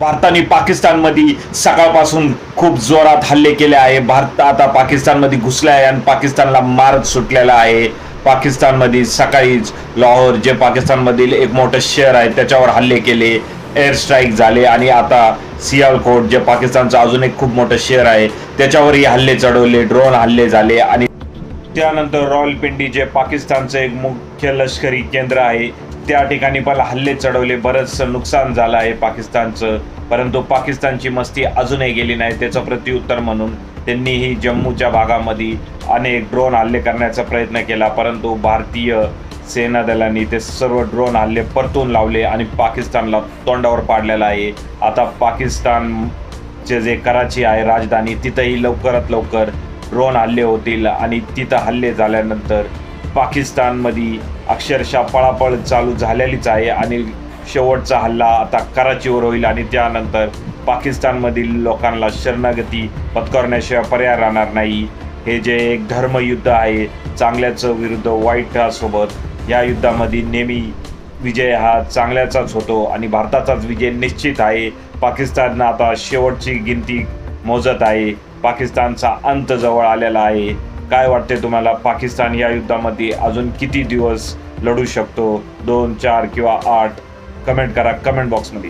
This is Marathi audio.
भारताने पाकिस्तानमध्ये सकाळपासून खूप जोरात हल्ले केले आहे. भारत आता पाकिस्तानमध्ये घुसला आहे आणि पाकिस्तानला मारत सुटलेला आहे. पाकिस्तानमध्ये सकाळीच लाहोर जे पाकिस्तानमधील एक मोठं शहर आहे त्याच्यावर हल्ले केले. एअर स्ट्राईक झाले आणि आता सियालकोट जे पाकिस्तानचं अजून एक खूप मोठं शहर आहे त्याच्यावरही हल्ले चढवले ड्रोन हल्ले झाले आणि त्यानंतर रावलपिंडी जे पाकिस्तानचं एक मुख्य लष्करी केंद्र आहे त्या ठिकाणी पण हल्ले चढवले बरंचसं नुकसान झालं आहे पाकिस्तानचं. परंतु पाकिस्तानची मस्ती अजूनही गेली नाही त्याचं प्रत्युत्तर म्हणून त्यांनीही जम्मूच्या भागामध्ये अनेक ड्रोन हल्ले करण्याचा प्रयत्न केला. परंतु भारतीय सेना दलांनी ते सर्व ड्रोन हल्ले परतून लावले आणि पाकिस्तानला तोंडावर पाडलेला आहे. आता पाकिस्तानचे जे कराची आहे राजधानी तिथंही लवकरात लवकर ड्रोन हल्ले होतील आणि तिथं हल्ले झाल्यानंतर पाकिस्तानमध्ये अक्षरशः पळापळ चालू झालेलीच आहे आणि शेवटचा हल्ला आता कराचीवर होईल आणि त्यानंतर पाकिस्तानमधील लोकांना शरणागती पत्करण्याशिवाय पर्याय राहणार नाही. हे जे एक धर्मयुद्ध आहे चांगल्याचं विरुद्ध वाईटासोबत या युद्धामध्ये नेहमी विजय हा चांगल्याचाच होतो आणि भारताचाच विजय निश्चित आहे. पाकिस्ताननं आता शेवटची गिनती मोजत आहे. पाकिस्तानचा अंत जवळ आलेला आहे. काय वाटते तुम्हाला? पाकिस्तान या युद्धामध्ये अजून किती दिवस लढू शकतो? दोन चार किंवा आठ? कमेंट करा कमेंट बॉक्समध्ये